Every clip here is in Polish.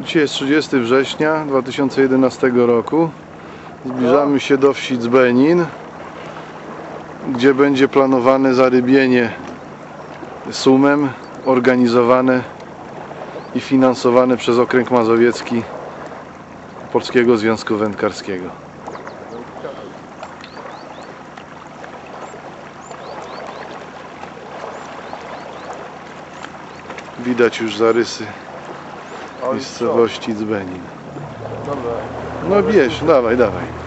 Dzisiaj jest 30 września 2011 roku. Zbliżamy się do wsi Dzbenin, gdzie będzie planowane zarybienie sumem organizowane i finansowane przez Okręg Mazowiecki Polskiego Związku Wędkarskiego. Widać już zarysy miejscowości Dzbenin. Dobra. No bierz, dawaj, dawaj.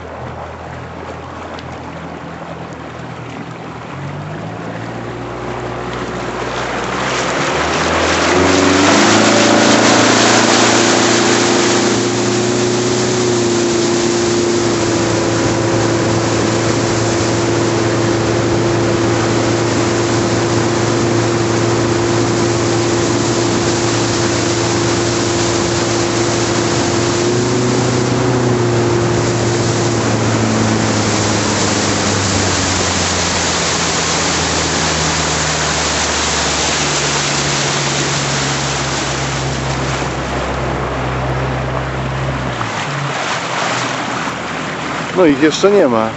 No ich jeszcze nie ma.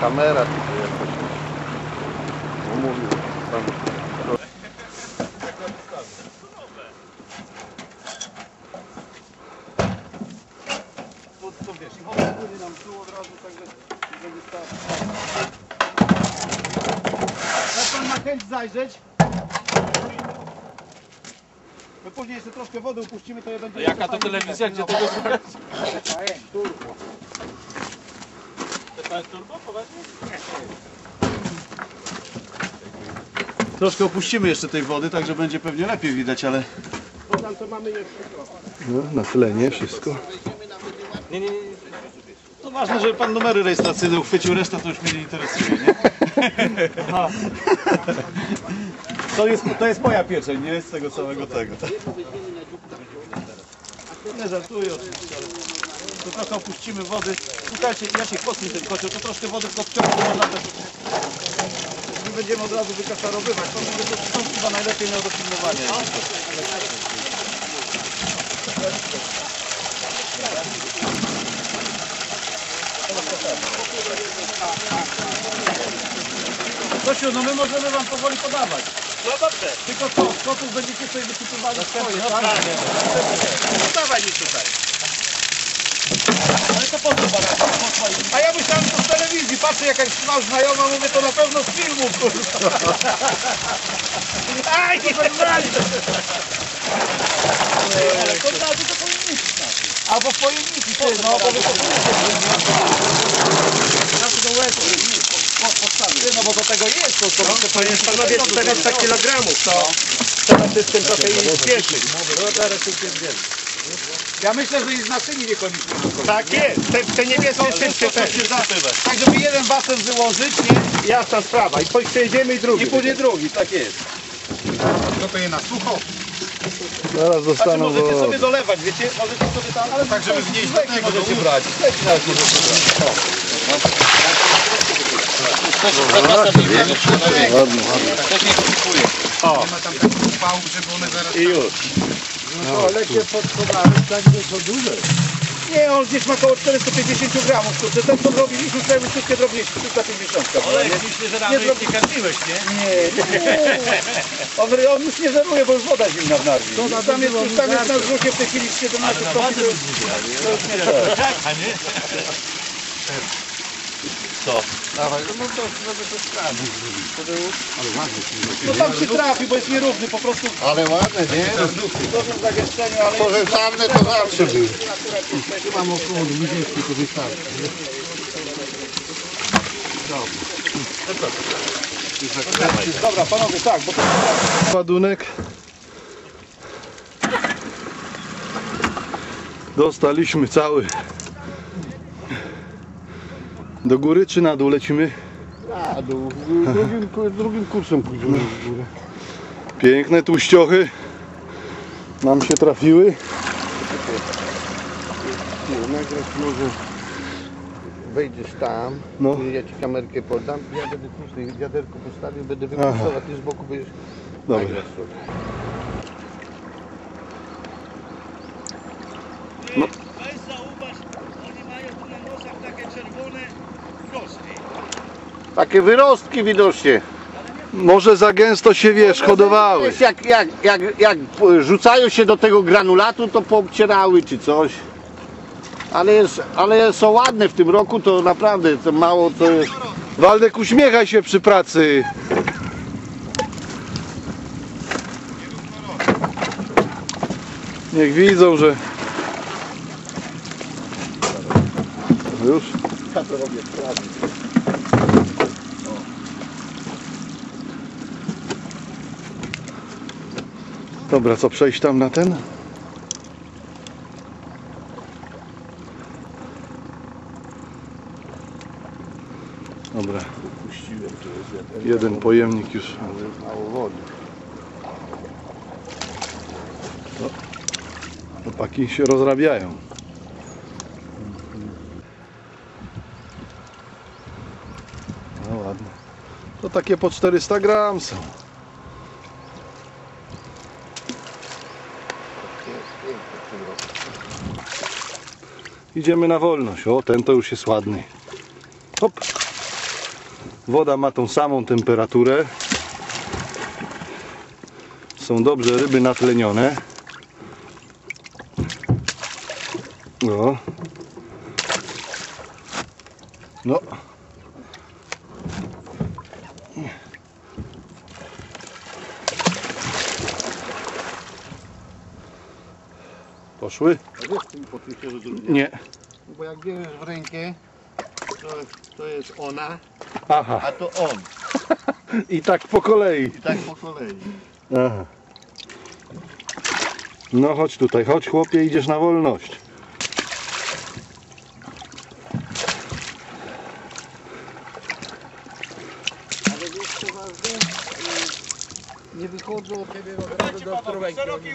Kamera tutaj jakoś. No mówił. To, to wiesz, i nam tu od razu, także będzie. Jak pan ma chęć zajrzeć, my później jeszcze troszkę wody upuścimy, to ja będzie... Jaka to telewizja, gdzie tego słuchać? To jest turbo, powiedzmy? Troszkę opuścimy jeszcze tej wody, także będzie pewnie lepiej widać, ale... No, na tlenie wszystko. Nie, nie, nie. To ważne, żeby pan numery rejestracyjne uchwycił, reszta to już mnie nie interesuje, nie? Aha. To jest, to jest moja pieczeń, nie? Z tego całego tego. Nie żartuję oczywiście, ale to trochę opuścimy wody. Słuchajcie, ja się kosmy ten kocioł, to troszkę wody w kotciągu można też... Nie będziemy od razu wykaszarowywać, to będzie to stąd chyba najlepiej miał do filmowania. No my możemy wam powoli podawać. No dobrze. Tylko z kotów będziecie sobie wysypywali swoje, No tak? tak. No dawaj mi tutaj. Ale to po co swoim? A ja myślałem, że to z telewizji. Patrzę, jakaś twarz znajoma, mówię, to na pewno z filmu, kurwa. Aj, nie normalnie. Ale to znaczy, to pojemniki. Albo w pojemniki, ty, no, bo wy to Znaczy do łeb, No bo do tego jest, to, to, to, to jest Panowie 400 kg, to trzeba się z tym trochę i spieszyć. No teraz już jest. Ja myślę, że i z naszymi niekoniecznie. Tak jest, te, te niebieskie szybkie też. Tak, żeby jeden basen wyłożyć, nie? Jasna sprawa. I później przejedziemy i drugi. I później drugi, tak jest. No to je na sucho. Zaraz Znaczy dostaną możecie do... sobie dolewać, wiecie? Możecie sobie tam, ale Tak, żeby wnieść do tego, możecie brać. Nawet możecie brać. Ładnie. Ma tam taki upał, żeby one zaraz... I już. Nie, on gdzieś ma około 450 gramów, kurczę. Ten co zrobiliśmy, to jakby wszystkie drobniejsze, 350 była, nie? myślę, że rano nie karmiłeś, nie? Nie, nie. On, on już nie żeruje, bo już woda zimna w narwie. Tam jest, już tam jest na zrzucie w tej chwili 17 stopni. to już- to nie. Tak, a nie? Co? Dawaj, no to żeby to sprawdzić. No tam się trafi, bo jest nierówny, po prostu Ale ładne, nie? w dużym zagęszczeniu, ale... Może czarne to zawsze był. Mam około 20, to wystarczy. Dobra, panowie, tak, bo to... Ładunek. Dostaliśmy cały. Do góry czy na dół lecimy? A, dół. Drugim, drugim kursem pójdziemy w górę. Piękne tłuściochy nam się trafiły. Nagrać może wejdziesz tam, No. ja ci kamerkę podam, ja będę później wiaderko postawił, będę wypuszczał, a ty z boku będziesz Dobra. nagrać sobie. Takie wyrostki widocznie. Może za gęsto się wiesz, hodowały. Wiesz, jak, jak, jak, jak rzucają się do tego granulatu, to poobcierały czy coś. Ale, jest, ale są ładne w tym roku, to naprawdę to mało to jest. Waldek, uśmiechaj się przy pracy. Niech widzą, że... Już? Ja to robię Dobra, co przejść tam na ten? Dobra, to jeden, pojemnik już. mało wody. Chłopaki się rozrabiają. No ładnie. To takie po 400 gram są. Idziemy na wolność. O, ten to już jest ładny. Hop. Woda ma tą samą temperaturę. Są dobrze ryby natlenione. No. No. Poszły? A wiesz, w tym poczucie, że drugie? Nie. Bo jak bierzesz w rękę, to, to jest ona, Aha. a to on. I tak po kolei. I tak po kolei. Aha. No chodź tutaj, chodź chłopie, idziesz na wolność. Ale wiesz co ważne? Y, Nie wychodzą od ciebie od razu do szerokiej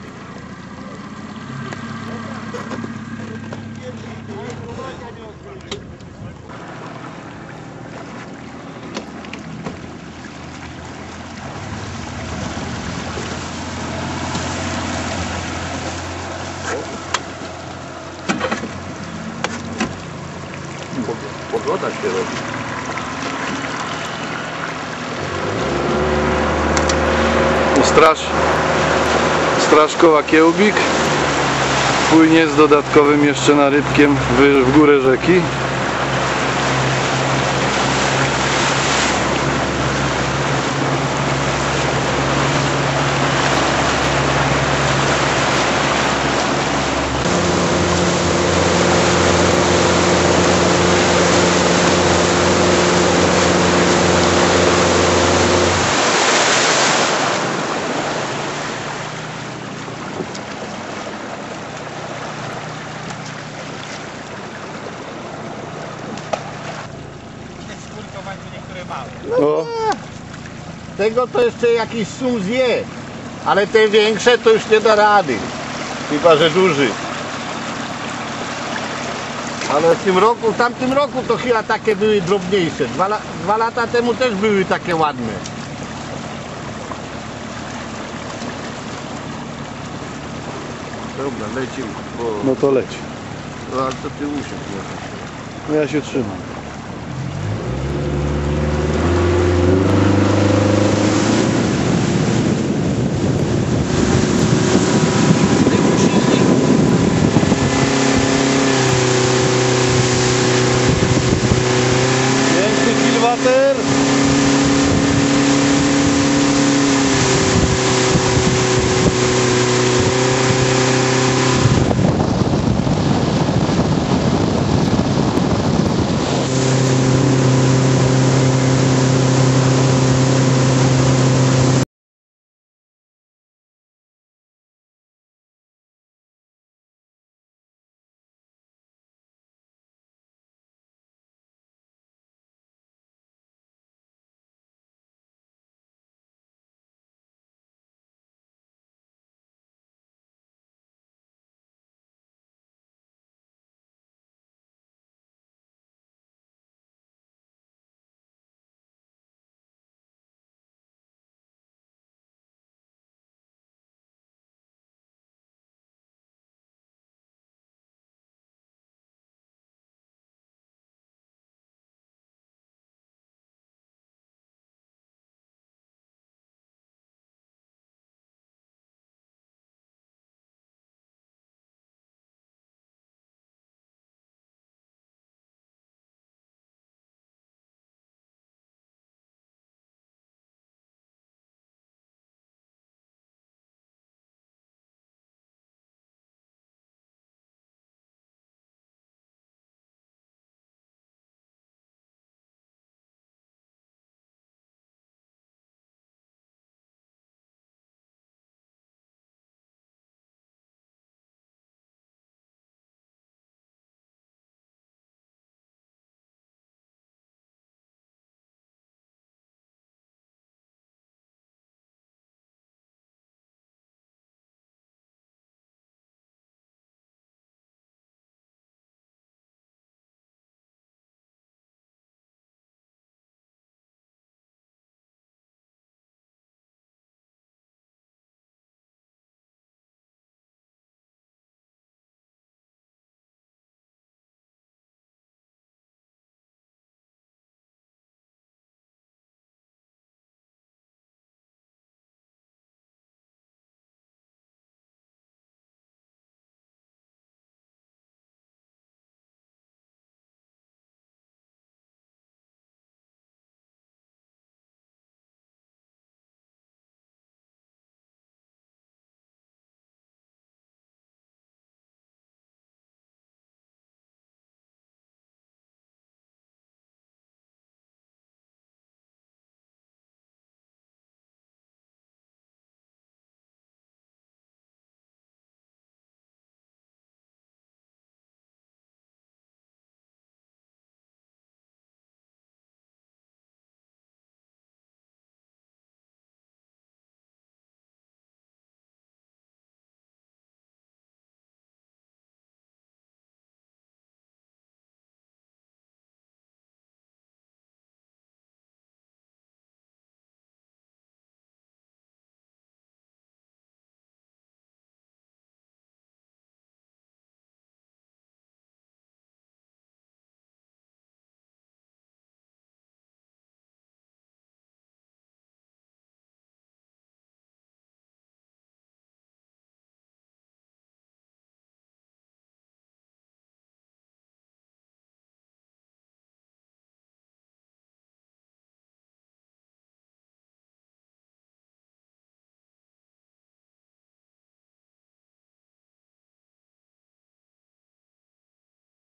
Pogoda się robi. Straż, Straszkowa Kiełbik płynie z dodatkowym jeszcze narybkiem w, w górę rzeki. Niektóre małe. O, Tego to jeszcze jakiś sum zje. Ale te większe to już nie da rady. Chyba, że duży. Ale w tym roku, w tamtym roku to chyba takie były drobniejsze. Dwa, la- dwa lata temu też były takie ładne. Dobra, lecimy. Bo... no to leć. No, ale to ty usiądź. No ja się trzymam.